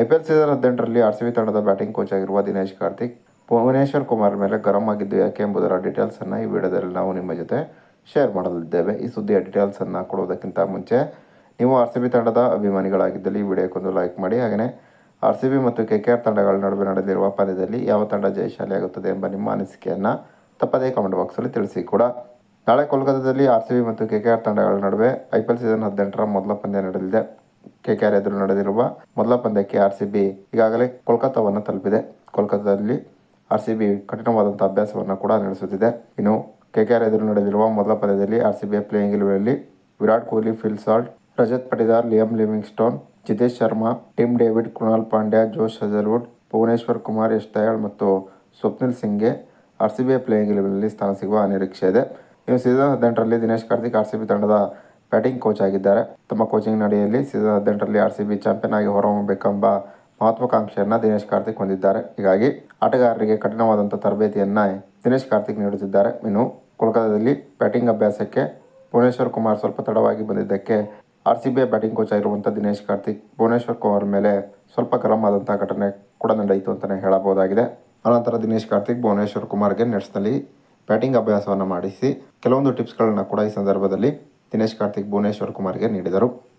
I P L season ಹದಿನೆಂಟರಲ್ಲಿ R C B ತಂಡದ batting coach ಆಗಿರುವ ದಿನೇಶ್ ಕಾರ್ತಿಕ್, ಭುವನೇಶ್ವರ್ ಕುಮಾರ್ ಮೇಲೆ ಗರಂ ಆಗಿದ್ದು ಯಾಕೆ ಎಂಬುದರ ಡೀಟೇಲ್ಸನ್ನು ಈ ವಿಡಿಯೋದಲ್ಲಿ ನಾವು ನಿಮ್ಮ ಜೊತೆ ಶೇರ್ ಮಾಡಲಿದ್ದೇವೆ. ಈ ಸುದ್ದಿಯ ಡೀಟೇಲ್ಸನ್ನು ಕೊಡುವುದಕ್ಕಿಂತ ಮುಂಚೆ ನೀವು ಆರ್ ಸಿ ಬಿ ತಂಡದ ಅಭಿಮಾನಿಗಳಾಗಿದ್ದಲ್ಲಿ ಈ ವಿಡಿಯೋಕ್ಕೊಂದು ಲೈಕ್ ಮಾಡಿ. ಹಾಗೆಯೇ ಆರ್ ಸಿ ಬಿ ಮತ್ತು ಕೆ ಕೆ ಆರ್ ತಂಡಗಳ ನಡುವೆ ನಡೆದಿರುವ ಪಂದ್ಯದಲ್ಲಿ ಯಾವ ತಂಡ ಜಯಶಾಲಿಯಾಗುತ್ತದೆ ಎಂಬ ನಿಮ್ಮ ಅನಿಸಿಕೆಯನ್ನು ತಪ್ಪದೇ ಕಮೆಂಟ್ ಬಾಕ್ಸಲ್ಲಿ ತಿಳಿಸಿ ಕೂಡ. ನಾಳೆ ಕೋಲ್ಕತ್ತಾದಲ್ಲಿ ಆರ್ ಸಿ ಬಿ ಮತ್ತು ಕೆ ಕೆ ಆರ್ ತಂಡಗಳ ನಡುವೆ ಐ ಪಿ ಎಲ್ ಸೀಸನ್ ಹದಿನೆಂಟರ ಮೊದಲ ಪಂದ್ಯ ನಡೆಯಲಿದೆ. ಕೆ ಕೆ ಆರ್ ಎದುರು ನಡೆದಿರುವ ಮೊದಲ ಪಂದ್ಯಕ್ಕೆ ಆರ್ ಸಿ ಬಿ ಈಗಾಗಲೇ ಕೋಲ್ಕತ್ತಾವನ್ನು ತಲುಪಿದೆ. ಕೋಲ್ಕತ್ತಾದಲ್ಲಿ ಆರ್ ಸಿ ಬಿ ಕಠಿಣವಾದಂಥ ಅಭ್ಯಾಸವನ್ನು ಕೂಡ ನಡೆಸುತ್ತಿದೆ. ಇನ್ನು ಕೆಕೆಆರ್ ಎದುರು ನಡೆದಿರುವ ಮೊದಲ ಪಂದ್ಯದಲ್ಲಿ R C B playing ಇಲೆವೆನಲ್ಲಿ Virat Kohli, Phil Salt, Rajat Patidar Liam Livingstone Jitesh Sharma, Tim David Krunal Pandya, Josh Hazlewood, Bhuvneshwar Kumar, Yash Dayal ಮತ್ತು ಸ್ವಪ್ನಿಲ್ ಸಿಂಗ್ಗೆ ಆರ್ ಸಿ ಬಿ ಪ್ಲೇಯಿಂಗ್ ಇಲೆವೆನಲ್ಲಿ ಸ್ಥಾನ ಸಿಗುವ ನಿರೀಕ್ಷೆ ಇದೆ. ಇನ್ನು ಸೀಸನ್ ಹದಿನೆಂಟರಲ್ಲಿ Dinesh Karthik R C B ತಂಡದ ಬ್ಯಾಟಿಂಗ್ ಕೋಚ್ ಆಗಿದ್ದಾರೆ. ತಮ್ಮ ಕೋಚಿಂಗ್ ನಡೆಯಲ್ಲಿ ಸೀಸನ್ ಹದಿನೆಂಟರಲ್ಲಿ ಆರ್ ಸಿ ಬಿ ಚಾಂಪಿಯನ್ ಆಗಿ ಹೊರಹೊಮ್ಮಬೇಕೆಂಬ ಮಹತ್ವಾಕಾಂಕ್ಷೆಯನ್ನು ದಿನೇಶ್ ಕಾರ್ತಿಕ್ ಹೊಂದಿದ್ದಾರೆ. ಹೀಗಾಗಿ ಆಟಗಾರರಿಗೆ ಕಠಿಣವಾದಂಥ ತರಬೇತಿಯನ್ನು ದಿನೇಶ್ ಕಾರ್ತಿಕ್ ನೀಡುತ್ತಿದ್ದಾರೆ. ಇನ್ನು ಕೋಲ್ಕತ್ತಾದಲ್ಲಿ ಬ್ಯಾಟಿಂಗ್ ಅಭ್ಯಾಸಕ್ಕೆ ಭುವನೇಶ್ವರ್ ಕುಮಾರ್ ಸ್ವಲ್ಪ ತಡವಾಗಿ ಬಂದಿದ್ದಕ್ಕೆ R C B batting coach ಆಗಿರುವಂಥ ದಿನೇಶ್ ಕಾರ್ತಿಕ್ ಭುವನೇಶ್ವರ್ ಕುಮಾರ್ ಮೇಲೆ ಸ್ವಲ್ಪ ಗರಂ ಆದಂಥ ಘಟನೆ ಕೂಡ ನಡೆಯಿತು ಅಂತಲೇ ಹೇಳಬಹುದಾಗಿದೆ. ಅನಂತರ ದಿನೇಶ್ ಕಾರ್ತಿಕ್ ಭುವನೇಶ್ವರ್ ಕುಮಾರ್ಗೆ ನೆಟ್ಸ್ನಲ್ಲಿ ಬ್ಯಾಟಿಂಗ್ ಅಭ್ಯಾಸವನ್ನು ಮಾಡಿಸಿ ಕೆಲವೊಂದು ಟಿಪ್ಸ್ಗಳನ್ನು ಕೂಡ ಈ ಸಂದರ್ಭದಲ್ಲಿ ದಿನೇಶ್ ಕಾರ್ತಿಕ್ ಭುವನೇಶ್ವರ್ ಕುಮಾರ್ಗೆ ನೀಡಿದರು.